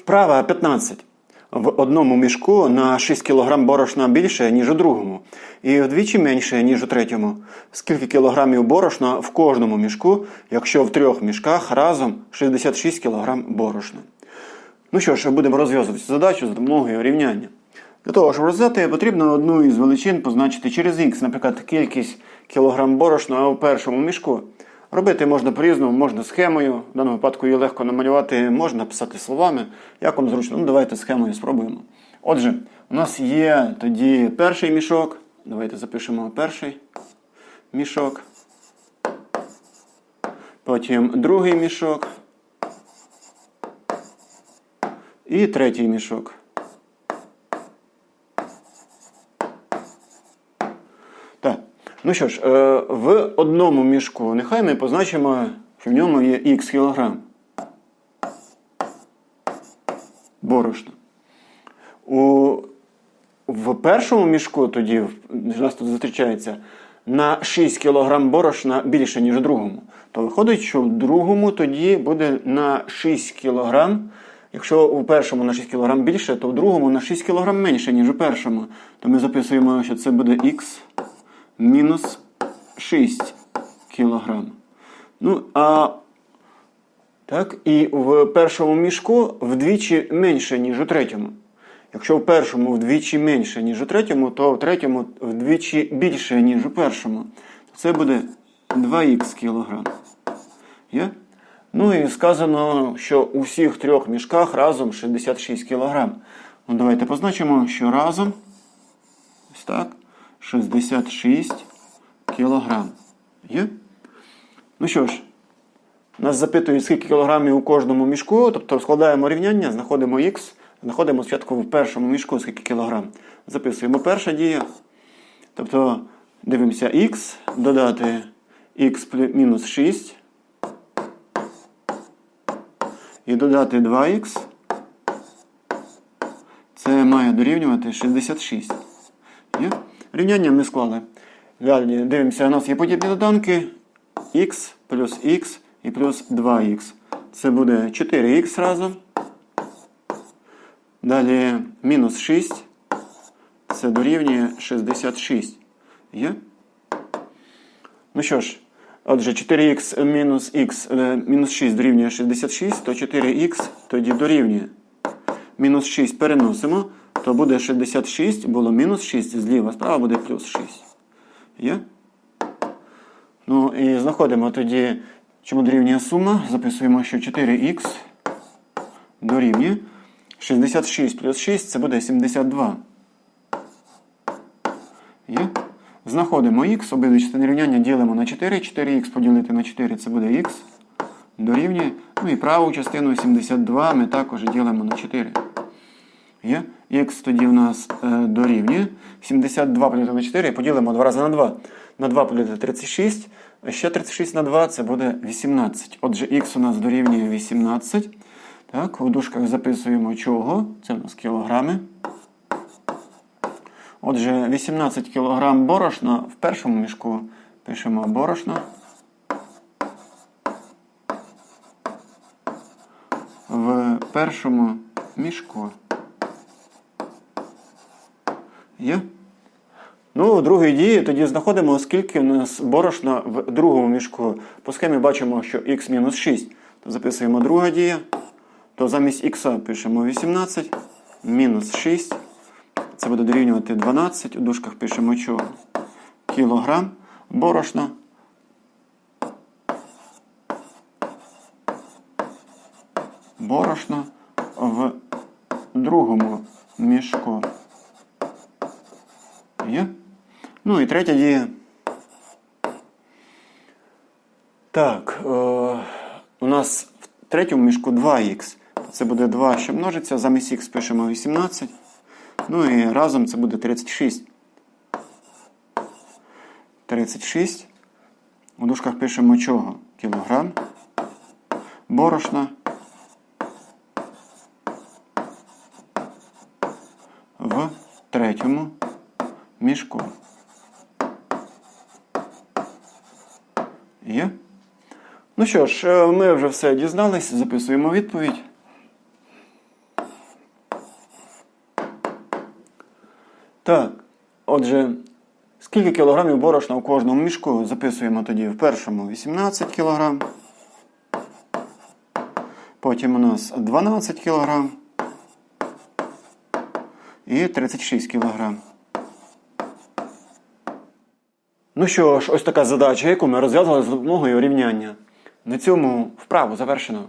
Вправа 15. В одному мішку на 6 кг борошна більше, ніж у другому, і вдвічі менше, ніж у третьому. Скільки кілограмів борошна в кожному мішку, якщо в трьох мішках разом 66 кг борошна? Ну що ж, будемо розв'язувати цю задачу за допомогою рівняння. Для того, щоб розв'язати, потрібно одну із величин позначити через х, наприклад, кількість кілограм борошна у першому мішку. Робити можна по-різному, можна схемою. В даному випадку її легко намалювати, можна писати словами. Як вам зручно? Ну, давайте схемою спробуємо. Отже, у нас є тоді перший мішок. Давайте запишемо перший мішок. Потім другий мішок. І третій мішок. Так. Ну що ж, е, в одному мішку нехай ми позначимо, що в ньому є х кілограм. Борошна. У, в першому мішку тоді в- нас тут зустрічається на 6 кг борошна більше, ніж у другому. То виходить, що в другому тоді буде на 6 кг. Якщо у першому на 6 кг більше, то в другому на 6 кг менше, ніж у першому. То ми записуємо, що це буде х мінус 6 кг. Ну, а так, і в першому мішку вдвічі менше, ніж у третьому. Якщо в першому вдвічі менше, ніж у третьому, то в третьому вдвічі більше, ніж у першому. Це буде 2х кілограм. Є? Ну і сказано, що у всіх трьох мішках разом 66 кілограм. Ну, давайте позначимо, що разом ось так, 66 кілограм. Є? Ну що ж, нас запитують, скільки кілограмів у кожному мішку, тобто складаємо рівняння, знаходимо х, знаходимо спочатку в першому мішку, скільки кілограм. Записуємо перша дія. Тобто дивимося х, додати х мінус 6 і додати 2х. Це має дорівнювати 66. Рівняння ми склали. Далі дивимося, у нас є подібні доданки х плюс х і плюс 2х. Це буде 4х разом. Далі мінус 6. Це дорівнює 66. Є? Ну що ж, отже, 4х мінус х е, мінус 6 дорівнює 66, то 4х тоді дорівнює. Мінус 6 переносимо, то буде 66, було мінус 6 зліва, справа буде плюс 6. Є? Ну і знаходимо тоді, чому дорівнює сума. Записуємо, що 4х дорівнює 66 плюс 6 це буде 72. Є? Знаходимо х, обидві частини рівняння ділимо на 4. 4х поділити на 4 це буде х. Дорівнює. Ну і праву частину 72 ми також ділимо на 4. Є? Х тоді у нас е, дорівнює. 72 поділити на 4 поділимо 2 рази на 2. На 2 поділити 36. а Ще 36 на 2 це буде 18. Отже, х у нас дорівнює 18. Так, у дужках записуємо чого. Це у нас кілограми. Отже, 18 кг борошна в першому мішку пишемо борошно. В першому мішку. Є? Ну, у другій дії тоді знаходимо, скільки у нас борошна в другому мішку. По схемі бачимо, що х-6. То записуємо друга дія. То замість х пишемо 18, мінус 6. Це буде дорівнювати 12. У дужках пишемо чого? Кілограм борошна. Борошна в другому мішку. Є? Ну і третя дія. Так, е, у нас в третьому мішку 2х. Це буде 2, що множиться. Замість х пишемо 18. Ну і разом це буде 36. 36. У дужках пишемо чого? Кілограм. Борошна. В третьому мішку. Є. Ну що ж, е, ми вже все дізналися, записуємо відповідь. Так, отже, скільки кілограмів борошна у кожному мішку записуємо тоді в першому 18 кілограм. Потім у нас 12 кілограм і 36 кілограм. Ну що ж, ось така задача, яку ми розв'язали з допомогою рівняння. На цьому вправу завершено.